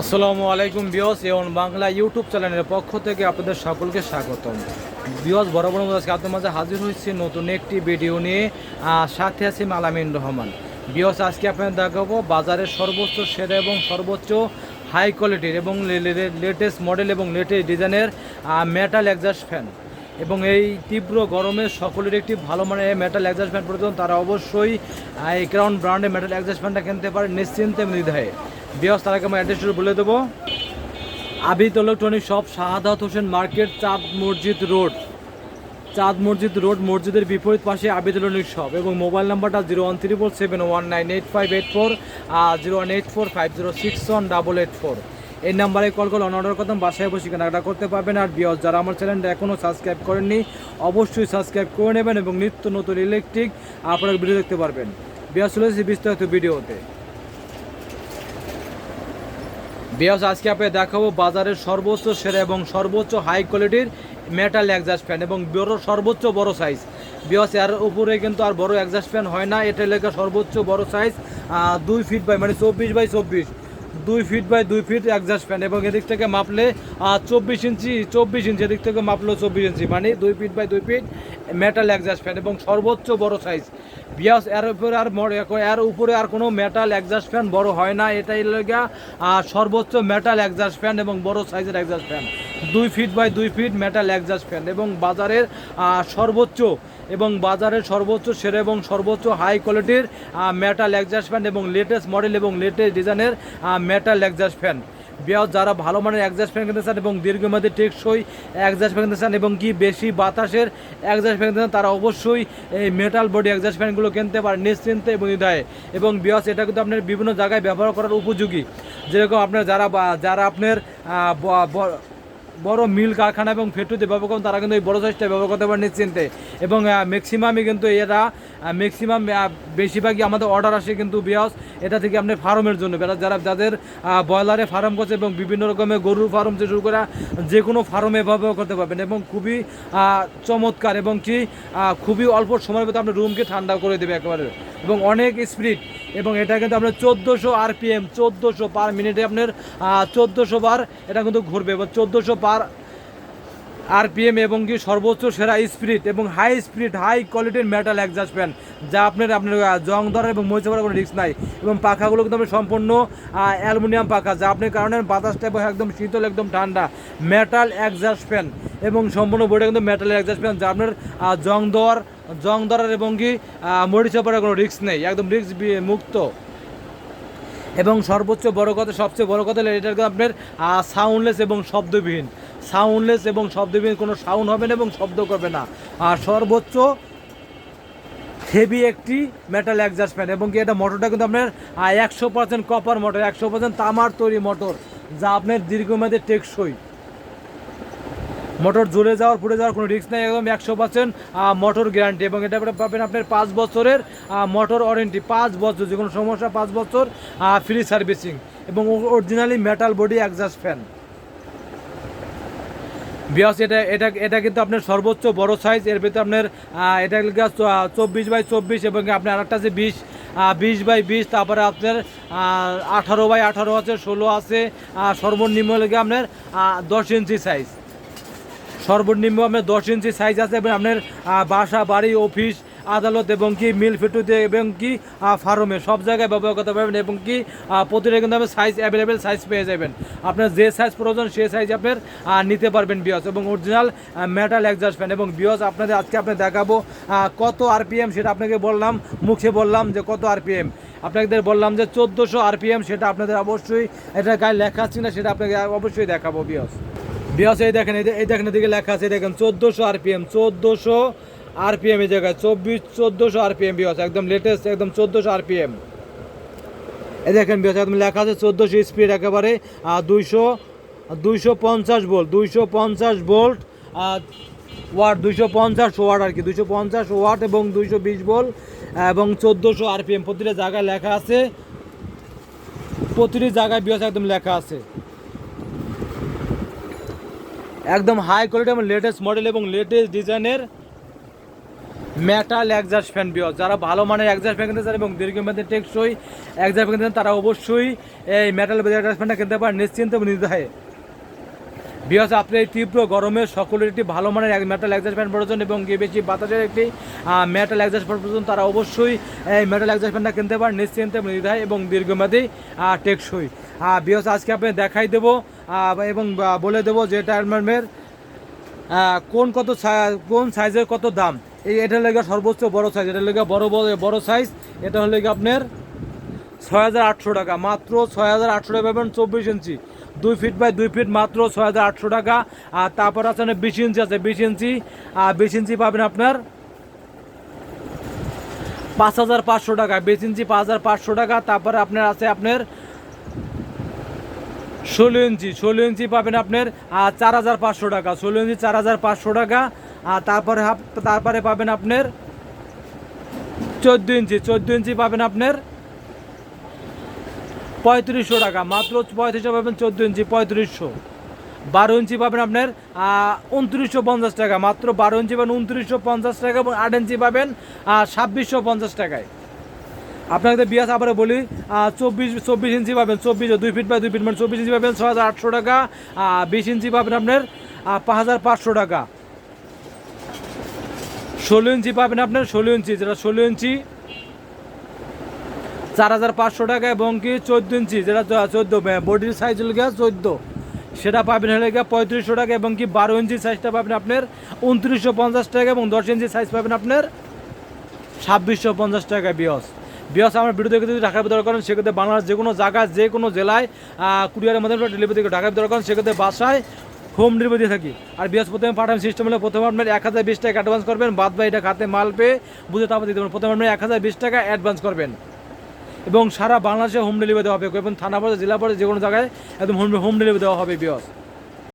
আসসালামু আলাইকুম বিয়স এবং বাংলা ইউটিউব চ্যানেলের পক্ষ থেকে আপনাদের সকলকে স্বাগতম। বিয়স বড় বড় আজকে আপনাদের মাঝে হাজির হয়েছি নতুন একটি ভিডিও নিয়ে সাথে আছি মালামিন রহমান। বিয়স আজকে আপনাদের দেখাবো বাজারের সর্বোচ্চ সেরা এবং সর্বোচ্চ হাই কোয়ালিটির এবং লেটেস্ট মডেল এবং লেটেস্ট ডিজাইনের মেটাল এক্সাস্ট ফ্যান এবং এই তীব্র গরমে সকলের একটি ভালো মানের মেটাল এক্সাস্ট ফ্যান প্রয়োজন তারা অবশ্যই এই ক্রাউন ব্র্যান্ডের মেটাল এক্সাস্ট ফ্যানটা কিনতে পারে নিশ্চিন্তে নির্ধায় বিয়স তারাকে আমার অ্যাড্রেসটা বলে দেবো। Abid electronic shop Shahadat Hossain market, Chand Masjid road. Chand Masjid road, মসজিদের বিপরীত পাশে আবিদ ইলেকট্রনিক শপ এবং মোবাইল নাম্বারটা zero one three four seven one nine eight five eight four আর zero one eight four five zero six one double eight four. এই নাম্বারে call করে order করতাম বাসায় বসে কেনাকাটা করতে পারবেন আর বিয়স যারা আমার চ্যানেলটা এখনও সাবস্ক্রাইব করেননি, অবশ্যই সাবস্ক্রাইব করে নেবেন এবং নিত্য নতুন ইলেকট্রিক আপনারা ভিডিও দেখতে পারবেন। বিয়স চলে এসেছি বিস্তারিত ভিডিওতে। বিয়াস আজকে আপনি দেখাবো বাজারের সর্বোচ্চ সেরা এবং সর্বোচ্চ হাই কোয়ালিটির মেটাল অ্যাডজাস্ট ফ্যান এবং বড়, সর্বোচ্চ বড় সাইজ বিয়াস এর উপরে কিন্তু আর বড় অ্যাডজাস্ট ফ্যান হয় না। এটা লেখা সর্বোচ্চ বড় সাইজ দুই ফিট বাই মানে চব্বিশ বাই চব্বিশ। দুই ফিট বাই দুই ফিট এক্সাস্ট ফ্যান এবং এদিক থেকে মাপলে চব্বিশ ইঞ্চি চব্বিশ ইঞ্চি, এদিক থেকে মাপলো চব্বিশ ইঞ্চি। মানে দুই ফিট বাই দুই ফিট মেটাল এক্সাস্ট ফ্যান এবং সর্বোচ্চ বড় সাইজ বিয়াস, এর উপরে আর এর উপরে আর কোনো মেটাল এক্সাস্ট ফ্যান বড় হয় না। এটাই লগা সর্বোচ্চ মেটাল এক্সাস্ট ফ্যান এবং বড় সাইজের এক্সাস্ট ফ্যান দুই ফিট বাই দুই ফিট মেটাল এক্সাস্ট ফ্যান এবং বাজারের সর্বোচ্চ এবং বাজারের সর্বোচ্চ সেরা এবং সর্বোচ্চ হাই কোয়ালিটির মেটাল এক্সাস্ট ফ্যান এবং লেটেস্ট মডেল এবং লেটেস্ট ডিজাইনের মেটাল এক্সাস্ট ফ্যান বিয়াও যারা ভালো মানের এক্সাস্ট ফ্যান কিনতে চান এবং দীর্ঘমেয়াদী টেকসই এক্সাস্ট ফ্যান কিনতে চান এবং কি বেশি বাতাসের এক্সাস্ট ফ্যান কিনতে চান, তারা অবশ্যই এই মেটাল বডি এক্সাস্ট ফ্যানগুলো কিনতে পারেন নিশ্চিন্তে এবং হৃদয়ে এবং বিয়াস এটা কিন্তু আপনার বিভিন্ন জায়গায় ব্যবহার করার উপযোগী। যেরকম আপনার যারা যারা আপনার বড় মিল কারখানা এবং ফ্যাক্টরিতে ব্যবহার করেন তারা কিন্তু এই বড় সাইজটা ব্যবহার করতে পারেন নিশ্চিন্তে। এবং ম্যাক্সিমামই কিন্তু এরা ম্যাক্সিমাম বেশিরভাগই আমাদের অর্ডার আসে কিন্তু বিয়াস, এটা থেকে আপনি ফার্মের জন্য। যারা যাদের ব্রয়লারে ফার্ম করছে এবং বিভিন্ন রকমের গরুর ফার্ম থেকে শুরু করে, যে কোনো ফার্মে ব্যবহার করতে পারবেন। এবং খুবই চমৎকার এবং কি খুবই অল্প সময়ের মধ্যে আপনার রুমকে ঠান্ডা করে দেবে একেবারে। এবং অনেক স্পিড এবং এটা কিন্তু আপনার চোদ্দোশো আরপিএম, চোদ্দোশো পার মিনিটে আপনার চোদ্দোশো বার এটা কিন্তু ঘুরবে এবং চোদ্দোশো পার আরপিএম এবং কি সর্বোচ্চ সেরা স্পিড এবং হাই স্পিড হাই কোয়ালিটির মেটাল অ্যাডজাস্ট ফ্যান যা আপনার আপনার জং ধরার এবং মরিচা পড়ার কোনো রিস্ক নাই। এবং পাখাগুলো কিন্তু আপনার সম্পূর্ণ অ্যালুমিনিয়াম পাখা, যা আপনার কারণে বাতাসটা একদম শীতল, একদম ঠান্ডা। মেটাল এক্সাস্ট ফ্যান এবং সম্পূর্ণ বইটা কিন্তু মেটাল এক্সাস্ট ফ্যান যা আপনার জং দেওয়ার জং ধরার এবং কি মরিচা পড়ার কোনো রিস্ক নেই, একদম রিস্ক মুক্ত। এবং সর্বোচ্চ বড় কথা, সবচেয়ে বড় কথা হলো কিন্তু আপনার সাউন্ডলেস এবং শব্দবিহীন। সাউন্ডলেস এবং শব্দবিহীন কোনো সাউন্ড হবে না এবং শব্দ করবে না। আর সর্বোচ্চ হেভি একটি মেটাল ফ্যান এবং কি এটা মোটরটা কিন্তু আপনার একশো পার্সেন্ট কপার মোটর একশো পার্সেন্ট তামার তৈরি মোটর যা আপনার দীর্ঘমেয়াদে টেকসই। মোটর জুড়ে যাওয়ার, পুড়ে যাওয়ার কোনো রিস্ক নেই, একদম একশো পার্সেন্ট মোটর গ্যারান্টি এবং এটা পাবেন আপনার পাঁচ বছরের মোটর ওয়ারেন্টি পাঁচ বছর, যে কোনো সমস্যা, পাঁচ বছর ফ্রি সার্ভিসিং এবং originally metal body exhaust fan বিয়াস এটা এটা এটা কিন্তু আপনার সর্বোচ্চ বড় সাইজ এর ভিতরে আপনার এটা চব্বিশ বাই চব্বিশ এবং আপনার আরেকটা আছে বিশ বিশ বাই বিশ, তারপরে আপনার আঠারো বাই আঠারো আছে, ষোলো আছে সর্বনিম্ন লেগে আপনার দশ ইঞ্চি সাইজ সর্বনিম্ন আপনার দশ ইঞ্চি সাইজ আছে এবং আপনার বাসা, বাড়ি অফিস আদালত এবং কি মিল ফেটুতে এবং কি ফার্মে সব জায়গায় ব্যবহার করতে পারবেন এবং কি প্রতিটা কিন্তু আপনার সাইজ অ্যাভেলেবেল সাইজ পেয়ে যাবেন। আপনার যে সাইজ প্রয়োজন সে সাইজ আপনার নিতে পারবেন বিয়স এবং অরিজিনাল মেটাল এক্সাস্ট ফ্যান এবং বিয়স আপনাদের আজকে আপনি দেখাবো কত আরপিএম সেটা আপনাকে বললাম, মুখে বললাম যে কত আরপিএম আপনাদের বললাম যে চোদ্দোশো আরপিএম সেটা আপনাদের অবশ্যই এটা গায়ে লেখা আছে না সেটা আপনাকে অবশ্যই দেখাবো বিয়স। বিয়াস, এই দেখেন এই দেখেন এদিকে লেখা আছে দেখেন, চোদ্দোশো আরপিএম চোদ্দোশো আরপিএম এই জায়গায়, চব্বিশ, চোদ্দোশো আরপিএম বিয়াস, একদম লেটেস্ট একদম চোদ্দোশো আরপিএম। এই দেখেন বিয়াস, একদম লেখা আছে, চোদ্দোশো স্পিড একেবারে দুইশো দুইশো পঞ্চাশ ভোল্ট দুইশো পঞ্চাশ ভোল্ট ওয়াট দুইশো পঞ্চাশ ওয়াট আর কি, দুইশো পঞ্চাশ ওয়াট এবং দুইশো বিশ ভোল্ট এবং চোদ্দোশো আরপিএম প্রতিটা জায়গায় লেখা আছে। প্রতিটি জায়গায় বিয়াস একদম লেখা আছে। একদম হাই কোয়ালিটি এবং লেটেস্ট মডেল এবং লেটেস্ট ডিজাইনের মেটাল একজাস্ট ফ্যান বিয়স। যারা ভালো মানের একজাস্ট ফ্যান কিনতে চান এবং দীর্ঘমেয়াদে টেকসই একজাস্ট ফ্যান কিনতে চান, তারা অবশ্যই এই মেটাল একজাস্ট ফ্যানটা কিনতে পারেন, নিশ্চিন্ত এবং নির্ধায় বিকজ আপনি এই তীব্র গরমে সকলের একটি ভালো মানের মেটাল একজাস্ট ফ্যান প্রয়োজন এবং বেশি বাতাসের একটি মেটাল একজাস্ট ফ্যান প্রয়োজন। তারা অবশ্যই এই মেটাল একজাস্ট ফ্যানটা কিনতে পারেন, নিশ্চিন্ত এবং নির্ধায় এবং দীর্ঘমেয়াদী টেকসই। বিকজ আজকে আপনি দেখাই দেবো এবং বলে দেবো যে টায়ারম্যানের কোন কত কোন সাইজের কত দাম। এই, এটা লেগে সর্বোচ্চ বড় সাইজ এটা লেগে বড় বড় বড় সাইজ এটা হলে আপনার ছয় হাজার আটশো টাকা। মাত্র ছয় হাজার আটশো টাকা পাবেন চব্বিশ ইঞ্চি। দুই ফিট বাই দুই ফিট মাত্র ছয় হাজার আটশো টাকা। আর তারপর আছে বিশ ইঞ্চি আছে। বিশ ইঞ্চি, আর বিশ ইঞ্চি পাবেন আপনার পাঁচ হাজার পাঁচশো টাকা। বিশ ইঞ্চি পাঁচ হাজার পাঁচশো টাকা। তারপরে আপনার আছে আপনার ষোলো ইঞ্চি। ষোলো ইঞ্চি পাবেন আপনার, আর চার হাজার পাঁচশো টাকা। ষোলো ইঞ্চি, চার হাজার পাঁচশো টাকা। আর তারপরে তারপরে পাবেন আপনার চোদ্দ ইঞ্চি। চোদ্দ ইঞ্চি পাবেন আপনার পঁয়ত্রিশশো টাকা। মাত্র পঁয়ত্রিশশো পাবেন চোদ্দ ইঞ্চি, পঁয়ত্রিশশো। বারো ইঞ্চি পাবেন আপনার উনত্রিশশো পঞ্চাশ টাকা। মাত্র বারো ইঞ্চি পাবেন উনত্রিশশো পঞ্চাশ টাকা এবং আট ইঞ্চি পাবেন ছাব্বিশশো পঞ্চাশ টাকায়। আপনাকে বিয়াস আবার বলি চব্বিশ চব্বিশ ইঞ্চি পাবেন, চব্বিশ, দুই ফিট বাই দুই ফিট মানে চব্বিশ ইঞ্চি পাবেন ছ হাজার আটশো টাকা বিশ ইঞ্চি পাবেন আপনার পাঁচ হাজার পাঁচশো টাকা। ষোলো ইঞ্চি পাবেন আপনার, ষোলো ইঞ্চি, যেটা ষোলো ইঞ্চি চার হাজার পাঁচশো টাকা এবং কি চোদ্দ ইঞ্চি, যেটা চোদ্দ বডির সাইজ হলে গিয়ে চোদ্দ। সেটা পাবেন হলে গিয়ে পঁয়ত্রিশশো টাকা এবং কি বারো ইঞ্চি সাইজটা পাবেন আপনার উনত্রিশশো পঞ্চাশ টাকা এবং দশ ইঞ্চি সাইজ পাবেন আপনার ছাব্বিশশো পঞ্চাশ টাকা বিয়স। বিয়স আমার ভিডিও দেখে যদি ঢাকার ভিতরে করেন, সেক্ষেত্রে বাংলাদেশ যে কোনো জায়গায়, যে কোনো জেলায় কুরিয়ারের মাধ্যমে ডেলিভারি ঢাকার ভিতরে করেন, সেক্ষেত্রে বাসায় হোম ডেলিভারি দিয়ে থাকি। আর বিয়স প্রথমে পাঠান সিস্টেম হলে প্রথমে আপনার এক হাজার বিশ টাকা অ্যাডভান্স করবেন, বাদ বাই এটা খাতে মাল পেয়ে বুঝে তারপর দিতে পারবেন। প্রথমে আপনার এক হাজার বিশ টাকা অ্যাডভান্স করবেন। এবং সারা বাংলাদেশে হোম ডেলিভারি দেওয়া হবে এবং থানা পর্যায়ে, জেলা পর্যায়ে যে কোনো জায়গায় একদম হোম হোম ডেলিভারি দেওয়া হবে, বিয়স।